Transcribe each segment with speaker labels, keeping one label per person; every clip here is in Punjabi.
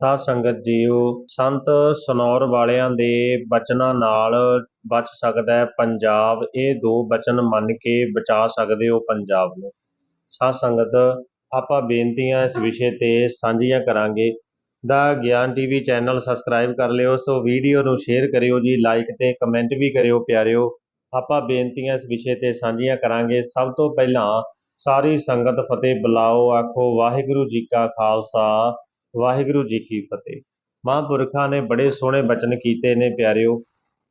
Speaker 1: ਸਾਧ ਸੰਗਤ ਜੀਓ, ਸੰਤ ਸਨੌਰ ਵਾਲਿਆਂ ਦੇ ਬਚਨਾਂ ਨਾਲ ਬਚ ਸਕਦਾ ਹੈ ਪੰਜਾਬ। ਇਹ ਦੋ ਬਚਨ ਮੰਨ ਕੇ ਬਚਾ ਸਕਦੇ ਹੋ ਪੰਜਾਬ ਨੂੰ। ਸਾਧ ਸੰਗਤ, ਆਪਾਂ ਬੇਨਤੀਆਂ ਇਸ ਵਿਸ਼ੇ ਤੇ ਸਾਂਝੀਆਂ ਕਰਾਂਗੇ। ਦਾ ਗਿਆਨ ਟੀਵੀ ਚੈਨਲ ਸਬਸਕ੍ਰਾਈਬ ਕਰ ਲਿਓ, ਸੋ ਵੀਡੀਓ ਨੂੰ ਸ਼ੇਅਰ ਕਰਿਓ ਜੀ, ਲਾਈਕ ਤੇ ਕਮੈਂਟ ਵੀ ਕਰਿਓ ਪਿਆਰਿਓ। ਆਪਾਂ ਬੇਨਤੀਆਂ ਇਸ ਵਿਸ਼ੇ ਤੇ ਸਾਂਝੀਆਂ ਕਰਾਂਗੇ। ਸਭ ਤੋਂ ਪਹਿਲਾਂ ਸਾਰੀ ਸੰਗਤ ਫਤਿਹ ਬੁਲਾਓ, ਆਖੋ ਵਾਹਿਗੁਰੂ ਜੀ ਕਾ ਖਾਲਸਾ। ਵਾਹਿਗੁਰੂ ਜੀ ਕੀ ਫਤਿਹ। ਮਹਾਂਪੁਰਖਾਂ ਨੇ ਬੜੇ ਸੋਹਣੇ ਬਚਨ ਕੀਤੇ ਨੇ ਪਿਆਰਿਓ।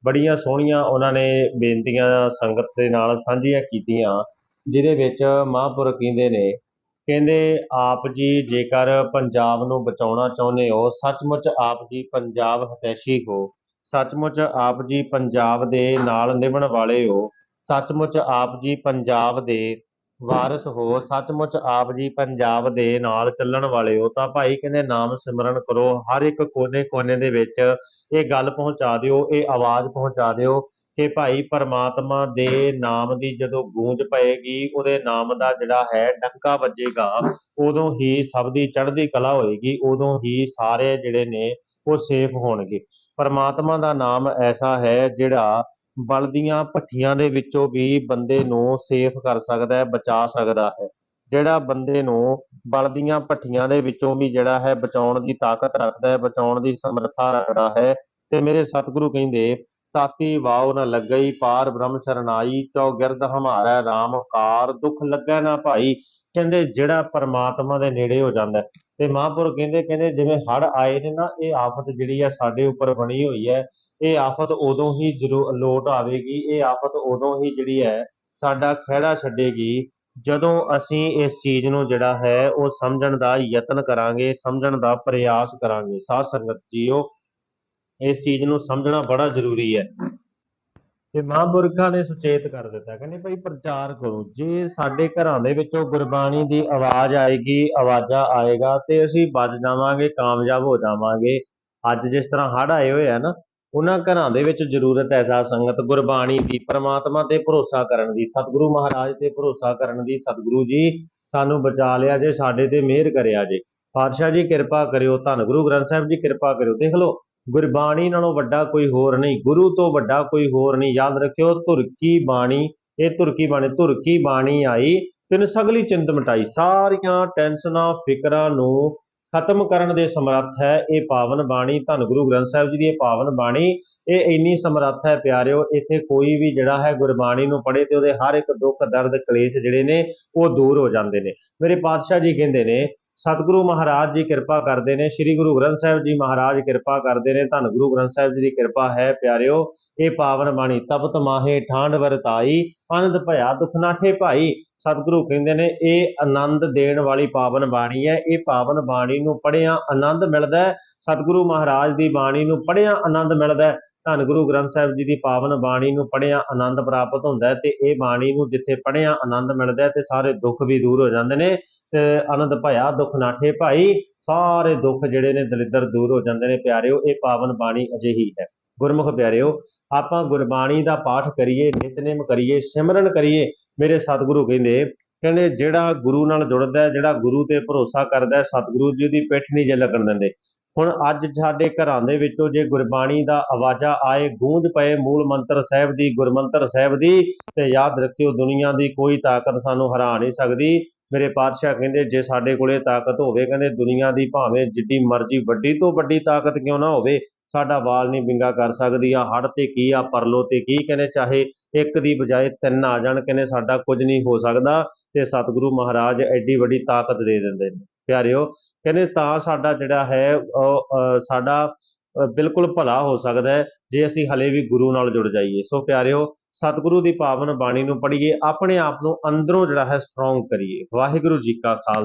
Speaker 1: ਬੜੀਆਂ ਸੋਹਣੀਆਂ ਉਹਨਾਂ ਨੇ ਬੇਨਤੀਆਂ ਸੰਗਤ ਦੇ ਨਾਲ ਸਾਂਝੀਆਂ ਕੀਤੀਆਂ, ਜਿਹਦੇ ਵਿੱਚ ਮਹਾਂਪੁਰਖ ਕਹਿੰਦੇ ਨੇ, ਕਹਿੰਦੇ, ਆਪ ਜੀ ਜੇਕਰ ਪੰਜਾਬ ਨੂੰ ਬਚਾਉਣਾ ਚਾਹੁੰਦੇ ਹੋ, ਸੱਚਮੁੱਚ ਆਪ ਜੀ ਪੰਜਾਬ ਹਤੈਸ਼ੀ ਹੋ। ਸੱਚਮੁੱਚ ਆਪ ਜੀ ਪੰਜਾਬ ਦੇ ਨਾਲ ਨਿਭਣ ਵਾਲੇ ਹੋ। ਸੱਚਮੁੱਚ ਆਪ ਜੀ ਪੰਜਾਬ ਦੇ ਵਾਰਿਸ ਹੋ, ਸੱਚਮੁੱਚ ਆਪ ਜੀ ਪੰਜਾਬ ਦੇ ਨਾਲ ਚੱਲਣ ਵਾਲੇ ਹੋ ਤਾਂ ਭਾਈ ਕਹਿੰਦੇ ਨਾਮ ਸਿਮਰਨ ਕਰੋ, ਹਰ ਇੱਕ ਕੋਨੇ-ਕੋਨੇ ਦੇ ਵਿੱਚ ਇਹ ਗੱਲ ਪਹੁੰਚਾ ਦਿਓ, ਇਹ ਆਵਾਜ਼ ਪਹੁੰਚਾ ਦਿਓ ਕਿ ਭਾਈ ਪਰਮਾਤਮਾ ਦੇ ਨਾਮ ਦੀ ਜਦੋਂ ਗੂੰਜ ਪਏਗੀ, ਉਹਦੇ ਨਾਮ ਦਾ ਜਿਹੜਾ ਹੈ ਡੰਕਾ ਵੱਜੇਗਾ, ਉਦੋਂ ਹੀ ਸਭ ਦੀ ਚੜ੍ਹਦੀ ਕਲਾ ਹੋਏਗੀ, ਉਦੋਂ ਹੀ ਸਾਰੇ ਜਿਹੜੇ ਨੇ ਉਹ ਸੇਫ ਹੋਣਗੇ। ਪਰਮਾਤਮਾ ਦਾ ਨਾਮ ਐਸਾ ਹੈ ਜਿਹੜਾ ਬਲਦੀਆਂ ਭੱਠੀਆਂ ਦੇ ਵਿੱਚੋਂ ਵੀ ਬੰਦੇ ਨੂੰ ਸੇਫ ਕਰ ਸਕਦਾ ਹੈ, ਬਚਾ ਸਕਦਾ ਹੈ। ਜਿਹੜਾ ਬੰਦੇ ਨੂੰ ਬਲਦੀਆਂ ਭੱਠੀਆਂ ਦੇ ਵਿੱਚੋਂ ਵੀ ਜਿਹੜਾ ਹੈ ਬਚਾਉਣ ਦੀ ਤਾਕਤ ਰੱਖਦਾ ਹੈ, ਬਚਾਉਣ ਦੀ ਸਮਰੱਥਾ ਰੱਖਦਾ ਹੈ, ਤੇ ਮੇਰੇ ਸਤਿਗੁਰੂ ਕਹਿੰਦੇ ਤਾਤੀ ਵਾਉ ਨਾ ਲੱਗਈ ਪਾਰ ਬ੍ਰਹਮ ਸਰਨਾਈ ਚੌਗਿਰਦ ਹਮਾਰਾ RAM ਕਾਰ ਦੁੱਖ ਲੱਗਾ ਨਾ ਭਾਈ। ਕਹਿੰਦੇ, ਜਿਹੜਾ ਪਰਮਾਤਮਾ ਦੇ ਨੇੜੇ ਹੋ ਜਾਂਦਾ ਤੇ ਮਹਾਂਪੁਰ ਕਹਿੰਦੇ ਕਹਿੰਦੇ, ਜਿਵੇਂ ਹੜ ਆਏ ਨੇ ਨਾ, ਇਹ ਆਫਤ ਜਿਹੜੀ ਆ ਸਾਡੇ ਉੱਪਰ ਬਣੀ ਹੋਈ ਹੈ। ਇਹ ਆਫਤ ਉਦੋਂ ਹੀ ਜ਼ਰੂਰ ਲੋਟ ਆਵੇਗੀ, ਇਹ ਆਫਤ ਉਦੋਂ ਹੀ ਜਿਹੜੀ ਹੈ, ਸਾਡਾ ਖਹਿੜਾ ਛੱਡੇਗੀ, ਜਦੋਂ ਅਸੀਂ ਇਸ ਚੀਜ਼ ਨੂੰ ਜਿਹੜਾ ਹੈ, ਉਹ ਸਮਝਣ ਦਾ ਯਤਨ ਕਰਾਂਗੇ, ਸਮਝਣ ਦਾ ਪ੍ਰਯਾਸ ਕਰਾਂਗੇ। ਸਾਧ ਸੰਗਤ ਜੀਓ, ਇਸ ਚੀਜ਼ ਨੂੰ ਸਮਝਣਾ ਬੜਾ ਜ਼ਰੂਰੀ ਹੈ। ਤੇ ਮਹਾਂਪੁਰਖਾਂ ਨੇ ਸੁਚੇਤ ਕਰ ਦਿੱਤਾ, ਕਹਿੰਦੇ ਭਾਈ ਪ੍ਰਚਾਰ ਕਰੋ, ਜੇ ਸਾਡੇ ਘਰਾਂ ਦੇ ਵਿੱਚੋਂ ਗੁਰਬਾਣੀ ਦੀ ਆਵਾਜ਼ ਆਏਗੀ, ਆਵਾਜ਼ਾ ਆਏਗਾ, ਤੇ ਅਸੀਂ ਬਚ ਜਾਵਾਂਗੇ, ਕਾਮਯਾਬ ਹੋ ਜਾਵਾਂਗੇ। ਅੱਜ ਜਿਸ ਤਰ੍ਹਾਂ ਹੜ੍ਹ ਆਏ ਹੋਏ ਆ ਨਾ ਉਹਨਾਂ ਘਰਾਂ ਦੇ ਵਿੱਚ ਜ਼ਰੂਰਤ ਹੈ ਸਾਧ ਸੰਗਤ, ਗੁਰਬਾਣੀ ਦੀ, ਪ੍ਰਮਾਤਮਾ ਤੇ ਭਰੋਸਾ ਕਰਨ ਦੀ, ਸਤਿਗੁਰੂ ਮਹਾਰਾਜ ਤੇ ਭਰੋਸਾ ਕਰਨ ਦੀ, ਸਤਿਗੁਰੂ ਜੀ, ਸਾਨੂੰ ਬਚਾ ਲਿਆ ਜੇ, ਸਾਡੇ ਤੇ ਮਿਹਰ ਕਰਿਆ ਜੇ। ਪਾਤਸ਼ਾਹ ਜੀ, ਕਿਰਪਾ ਕਰਿਓ, ਧੰਨ ਗੁਰੂ ਗ੍ਰੰਥ ਸਾਹਿਬ ਜੀ, ਕਿਰਪਾ ਕਰਿਓ। ਦੇਖ ਲਓ, ਗੁਰਬਾਣੀ ਨਾਲੋਂ ਵੱਡਾ ਕੋਈ ਹੋਰ ਨਹੀਂ, ਗੁਰੂ ਤੋਂ ਵੱਡਾ ਕੋਈ ਹੋਰ ਨਹੀਂ। ਯਾਦ ਰੱਖਿਓ ਧੁਰਕੀ ਬਾਣੀ, ਇਹ ਤੁਰਕੀ ਬਾਣੀ ਧੁਰਕੀ ਬਾਣੀ ਆਈ, ਤਿਨ ਸਗਲੀ ਚਿੰਤ ਮਿਟਾਈ। ਸਾਰੀਆਂ ਟੈਨਸ਼ਨਾਂ, ਫਿਕਰਾਂ ਨੂੰ ਖਤਮ ਕਰਨ ਦੇ ਸਮਰੱਥ ਹੈ ਇਹ ਪਾਵਨ ਬਾਣੀ। ਧੰਨ ਗੁਰੂ ਗ੍ਰੰਥ ਸਾਹਿਬ ਜੀ ਦੀ ਇਹ ਪਾਵਨ ਬਾਣੀ। ਇਹ ਇੰਨੀ ਸਮਰੱਥ ਹੈ ਪਿਆਰਿਓ, ਇੱਥੇ ਕੋਈ ਵੀ ਜਿਹੜਾ ਹੈ ਗੁਰਬਾਣੀ ਨੂੰ ਪੜ੍ਹੇ ਤੇ ਉਹਦੇ ਹਰ ਇੱਕ ਦੁੱਖ, ਦਰਦ, ਕਲੇਸ਼ ਜਿਹੜੇ ਨੇ, ਉਹ ਦੂਰ ਹੋ ਜਾਂਦੇ ਨੇ। ਮੇਰੇ ਪਾਤਸ਼ਾਹ ਜੀ ਕਹਿੰਦੇ ਨੇ ਸਤਿਗੁਰੂ ਮਹਾਰਾਜ ਜੀ ਕਿਰਪਾ ਕਰਦੇ ਨੇ, ਸ੍ਰੀ ਗੁਰੂ ਗ੍ਰੰਥ ਸਾਹਿਬ ਜੀ ਮਹਾਰਾਜ ਕਿਰਪਾ ਕਰਦੇ ਨੇ, ਧੰਨ ਗੁਰੂ ਗ੍ਰੰਥ ਸਾਹਿਬ ਜੀ ਦੀ ਕਿਰਪਾ ਹੈ ਪਿਆਰਿਓ, ਇਹ ਪਾਵਨ ਬਾਣੀ ਤਪਤ ਮਾਹੇ ਠਾਂਡ ਵਰਤਾਈ, ਆਨੰਦ ਭਇਆ ਦੁਖ ਨਾਠੇ ਭਾਈ, ਸਤਿਗੁਰੂ ਕਹਿੰਦੇ ਨੇ, ਇਹ ਆਨੰਦ ਦੇਣ ਵਾਲੀ ਪਾਵਨ ਬਾਣੀ ਹੈ, ਇਹ ਪਾਵਨ ਬਾਣੀ ਨੂੰ ਪੜ੍ਹਿਆ ਆਨੰਦ ਮਿਲਦਾ ਹੈ, ਸਤਿਗੁਰੂ ਮਹਾਰਾਜ ਦੀ ਬਾਣੀ ਨੂੰ ਪੜ੍ਹਿਆ ਆਨੰਦ ਮਿਲਦਾ ਹੈ ਧੰਨ ਗੁਰੂ ਗ੍ਰੰਥ ਸਾਹਿਬ ਜੀ ਦੀ ਪਾਵਨ ਬਾਣੀ ਨੂੰ ਪੜ੍ਹਿਆ ਆਨੰਦ ਪ੍ਰਾਪਤ ਹੁੰਦਾ ਹੈ ਤੇ ਇਹ ਬਾਣੀ ਨੂੰ ਜਿੱਥੇ ਪੜ੍ਹਿਆ ਆਨੰਦ ਮਿਲਦਾ ਹੈ ਤੇ ਸਾਰੇ ਦੁੱਖ ਵੀ ਦੂਰ ਹੋ ਜਾਂਦੇ ਨੇ ਤੇ ਆਨੰਦ ਭਇਆ, ਦੁੱਖ ਨਾਠੇ ਭਾਈ, ਸਾਰੇ ਦੁੱਖ ਜਿਹੜੇ ਨੇ ਦਲਿੱਦਰ ਦੂਰ ਹੋ ਜਾਂਦੇ ਨੇ ਪਿਆਰਿਓ, ਇਹ ਪਾਵਨ ਬਾਣੀ ਅਜਿਹੀ ਹੈ। ਗੁਰਮੁਖ ਪਿਆਰਿਓ, ਆਪਾਂ ਗੁਰਬਾਣੀ ਦਾ ਪਾਠ ਕਰੀਏ, ਨਿਤਨੇਮ ਕਰੀਏ, ਸਿਮਰਨ ਕਰੀਏ, ਮੇਰੇ ਸਤਿਗੁਰੂ ਕਹਿੰਦੇ ਕਹਿੰਦੇ ਜਿਹੜਾ ਗੁਰੂ ਨਾਲ ਜੁੜਦਾ ਜਿਹੜਾ ਗੁਰੂ ਤੇ ਭਰੋਸਾ ਕਰਦਾ ਸਤਿਗੁਰੂ ਜੀ ਦੀ ਪਿੱਠ ਨਹੀਂ ਜੇ ਲੱਗਣ ਦਿੰਦੇ। ਹੁਣ ਅੱਜ ਸਾਡੇ ਘਰਾਂ ਦੇ ਵਿੱਚੋਂ ਜੇ ਗੁਰਬਾਣੀ ਦਾ ਆਵਾਜ਼ਾ ਆਏ, ਗੂੰਜ ਪਏ ਮੂਲ ਮੰਤਰ ਸਾਹਿਬ ਦੀ, ਗੁਰਮੰਤਰ ਸਾਹਿਬ ਦੀ, ਤੇ ਯਾਦ ਰੱਖਿਓ ਦੁਨੀਆ ਦੀ ਕੋਈ ਤਾਕਤ ਸਾਨੂੰ ਹਰਾ ਨਹੀਂ ਸਕਦੀ। ਮੇਰੇ ਪਾਤਸ਼ਾਹ ਕਹਿੰਦੇ, ਜੇ ਸਾਡੇ ਕੋਲੇ ਤਾਕਤ ਹੋਵੇ, ਕਹਿੰਦੇ ਦੁਨੀਆ ਦੀ ਭਾਵੇਂ ਜਿੱਡੀ ਮਰਜ਼ੀ ਵੱਡੀ ਤੋਂ ਵੱਡੀ ਤਾਕਤ ਕਿਉਂ ਨਾ ਹੋਵੇ, ਸਾਡਾ ਵਾਲ ਨਹੀਂ ਵਿੰਗਾ ਕਰ ਸਕਦੀ। ਆ ਹੜ ਤੇ ਕੀ ਆ ਪਰਲੋ ਤੇ ਕੀ, ਕਹਿੰਦੇ ਚਾਹੇ ਇੱਕ ਦੀ ਬਜਾਏ ਤਿੰਨ ਆ ਜਾਣ, ਕਹਿੰਦੇ ਸਾਡਾ ਕੁਝ ਨਹੀਂ ਹੋ ਸਕਦਾ, ਤੇ ਸਤਿਗੁਰੂ ਮਹਾਰਾਜ ਐਡੀ ਵੱਡੀ ਤਾਕਤ ਦੇ ਦਿੰਦੇ ਨੇ। ਪਿਆਰਿਓ ਕਹਿੰਦੇ ਤਾਂ ਸਾਡਾ ਜਿਹੜਾ ਹੈ ਉਹ, ਅ, ਸਾਡਾ ਬਿਲਕੁਲ ਭਲਾ ਹੋ ਸਕਦਾ ਹੈ ਜੇ ਅਸੀਂ ਹਲੇ ਵੀ ਗੁਰੂ ਨਾਲ ਜੁੜ ਜਾਈਏ। ਸੋ ਪਿਆਰਿਓ ਸਤਿਗੁਰੂ ਦੀ ਪਾਵਨ ਬਾਣੀ ਨੂੰ ਪੜ੍ਹੀਏ ਆਪਣੇ ਆਪ ਨੂੰ ਅੰਦਰੋਂ ਜਿਹੜਾ ਹੈ ਸਟਰੋਂਗ ਕਰੀਏ। ਵਾਹਿਗੁਰੂ ਜੀ ਕਾ ਖਾਲਸਾ।